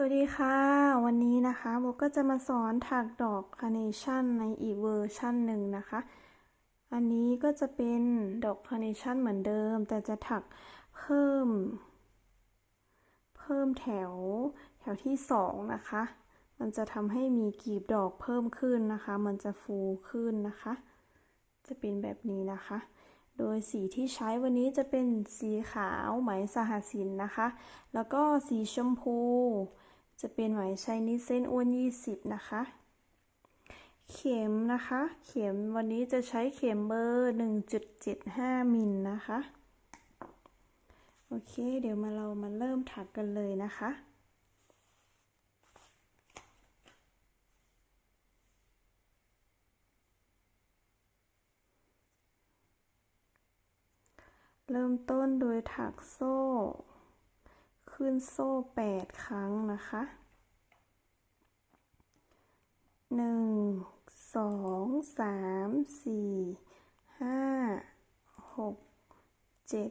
สวัสดีค่ะ วันนี้นะคะโบก็จะมาสอนถักดอกคาร์เนชั่นในอีกเวอร์ชั่นหนึ่งนะคะ อันนี้ก็จะเป็นดอกคาร์เนชั่นเหมือนเดิม แต่จะถักเพิ่ม เพิ่มแถวแถวที่สองนะคะ มันจะทำให้มีกลีบดอกเพิ่มขึ้นนะคะ มันจะฟูขึ้นนะคะ จะเป็นแบบนี้นะคะ โดยสีที่ใช้วันนี้จะเป็นสีขาวไหมสหสินนะคะ แล้วก็สีชมพู จะเป็นไหมชายนิดเส้นอ้วน 20 นะคะ เข็มนะคะ เข็มวันนี้จะใช้เข็มเบอร์ 1.75 มิลนะคะ โอเค เดี๋ยวมาเรามาเริ่มถักกันเลยนะคะเริ่มต้นโดยถักโซ่ ขึ้นโซ่8ครั้งนะคะหนึ่งสองสามสี่ห้าหกเจ็ด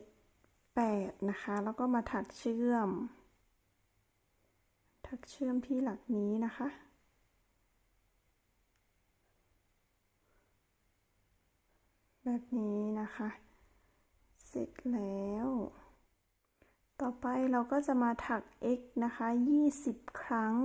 แปดนะคะ แล้วก็มาถักเชื่อม ถักเชื่อมที่หลักนี้นะคะแบบนี้นะคะ เสร็จแล้ว ต่อไปเราก็จะมาถัก x นะคะ 20 ครั้ง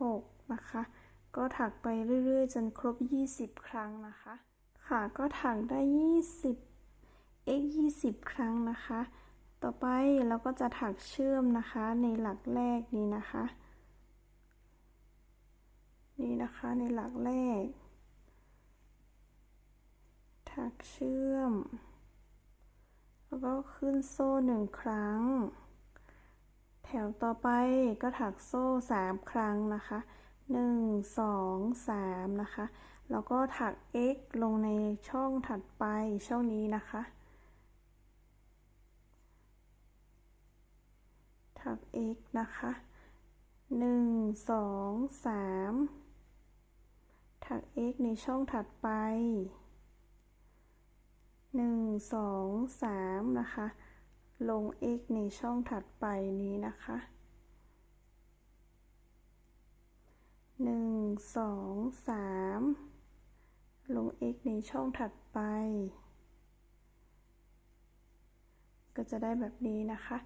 6 นะคะ ก็ถักไปเรื่อยๆ จนครบ 20 ครั้งนะคะ ค่ะ ก็ถักได้ 20 x 20 ครั้งนะคะ ต่อไปเราก็จะถักเชื่อมนะคะในหลักแรกนี้นะคะ นี่นะคะในหลักแรก ถักเชื่อม แล้วก็ขึ้นโซ่หนึ่งครั้ง แถวต่อไปก็ถักโซ่สามครั้งนะคะหนึ่งสองสามนะคะ แล้วก็ถัก x ลงในช่องถัดไปช่องนี้นะคะ ถัก x นะคะหนึ่งสองสามถัก x ในช่องถัดไปหนึ่งสองสามนะคะ ลง x ในช่องถัดไปนี้นะคะหนึ่งสองสามลง x ในช่องถัดไป ก็จะได้แบบนี้นะคะ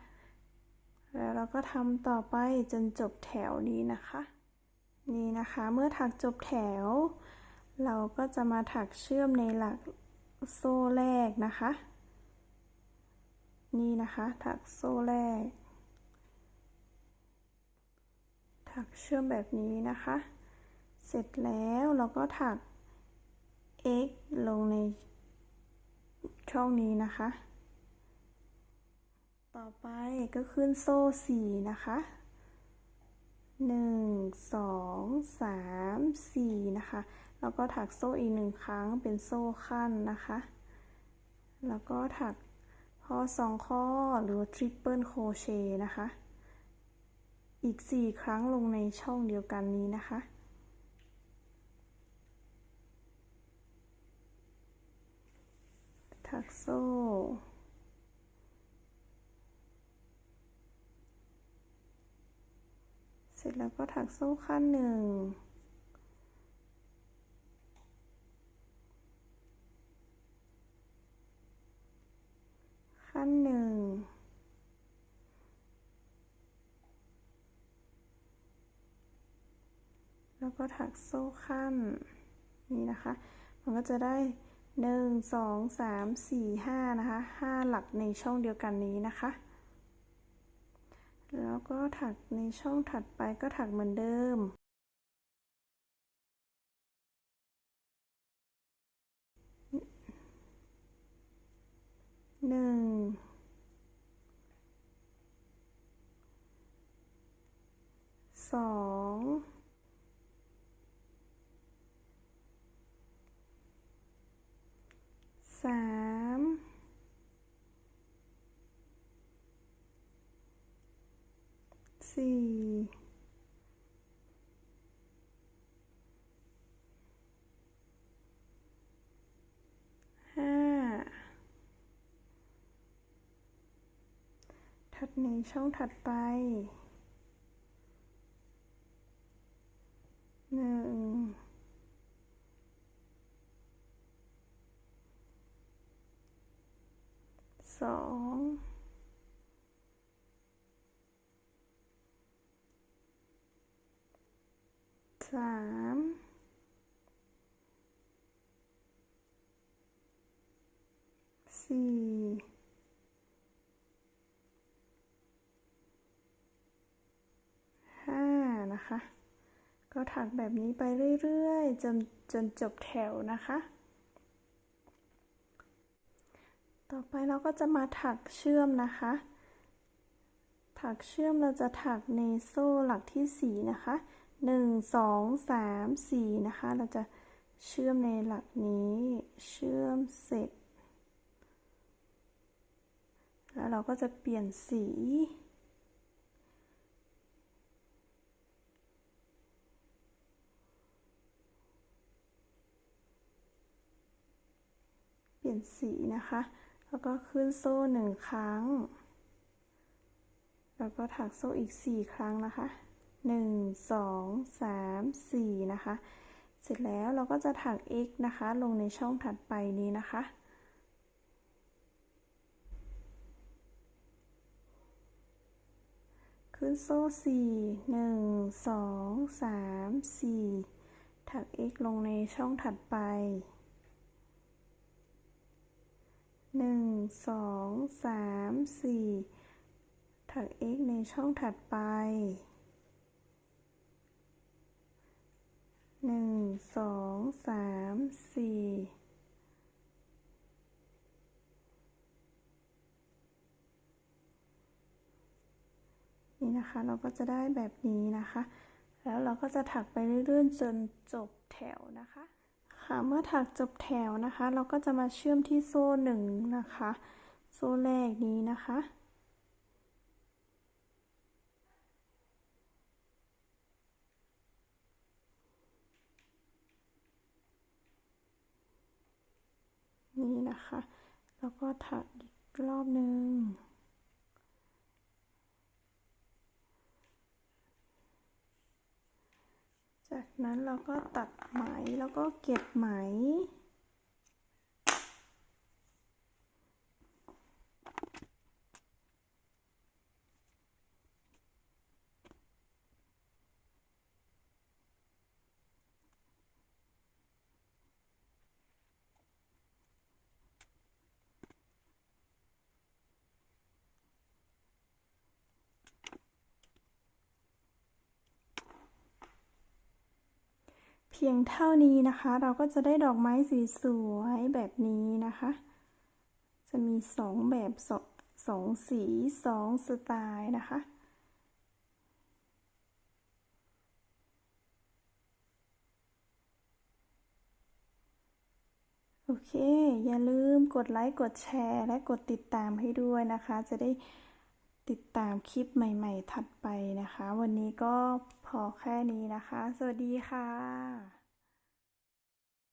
แล้วเราก็ทำต่อไปจนจบแถวนี้นะคะ นี่นะคะเมื่อถักจบแถว เราก็จะมาถักเชื่อมในหลักโซ่แรกนะคะ นี่นะคะ ถักโซ่แรก ถักเชื่อมแบบนี้นะคะ เสร็จแล้วเราก็ถัก x ลงในช่องนี้นะคะ ต่อไปก็ขึ้นโซ่สี่นะคะหนึ่งสองสามสี่นะคะ แล้วก็ถักโซ่อีกหนึ่งครั้งเป็นโซ่ขั้นนะคะ แล้วก็ถัก พอสองข้อหรือทริปเปิลโคเชนะคะ อีกสี่ครั้งลงในช่องเดียวกันนี้นะคะถักโซ่ เสร็จแล้วก็ถักโซ่ขั้นหนึ่ง ขั้นหนึ่ง แล้วก็ถักโซ่ขั้นนี่นะคะ มันก็จะได้หนึ่งสองสามสี่ห้านะคะห้าหลักในช่องเดียวกันนี้นะคะ แล้วก็ถักในช่องถัดไปก็ถักเหมือนเดิม หนึ่ง สอง สามสี่ห้าถัดในช่องถัดไปหนึ่ง สองสามสี่ห้านะคะ ก็ถักแบบนี้ไปเรื่อยๆ จนจนจบแถวนะคะ ต่อไปเราก็จะมาถักเชื่อมนะคะ ถักเชื่อมเราจะถักในโซ่หลักที่ 4 นะคะ 1 2 3 4 นะคะ เราจะเชื่อมในหลักนี้ เชื่อมเสร็จ แล้วเราก็จะเปลี่ยนสี เปลี่ยนสีนะคะ แล้วก็ขึ้นโซ่หนึ่งครั้ง แล้วก็ถักโซ่อีก4ครั้งนะคะ1 2 3 4นะคะ เสร็จแล้วเราก็จะถัก x นะคะ ลงในช่องถัดไปนี้นะคะขึ้นโซ่สี่หนึ่งสองสามสี่ถัก x ลงในช่องถัดไปหนึ่ง สองสามสี่ถัก x ในช่องถัดไปหนึ่งสองสามสี่นี่นะคะ เราก็จะได้แบบนี้นะคะ แล้วเราก็จะถักไปเรื่อยๆ จนจบแถวนะคะ ค่ะ เมื่อถักจบแถวนะคะ เราก็จะมาเชื่อมที่โซ่หนึ่งนะคะ โซ่แรกนี้นะคะ นี่นะคะ แล้วก็ถักอีกรอบหนึ่ง จากนั้นเราก็ตัดไหมแล้วก็เก็บไหม เพียงเท่านี้นะคะ เราก็จะได้ดอกไม้สีสวยแบบนี้นะคะ จะมีสองแบบสองสองสีสองสไตล์นะคะโอเค อย่าลืมกดไลค์ กดแชร์ และกดติดตามให้ด้วยนะคะ จะได้ ติดตามคลิปใหม่ ๆ ถัดไปนะคะ วันนี้ก็พอแค่นี้นะคะ สวัสดีค่ะ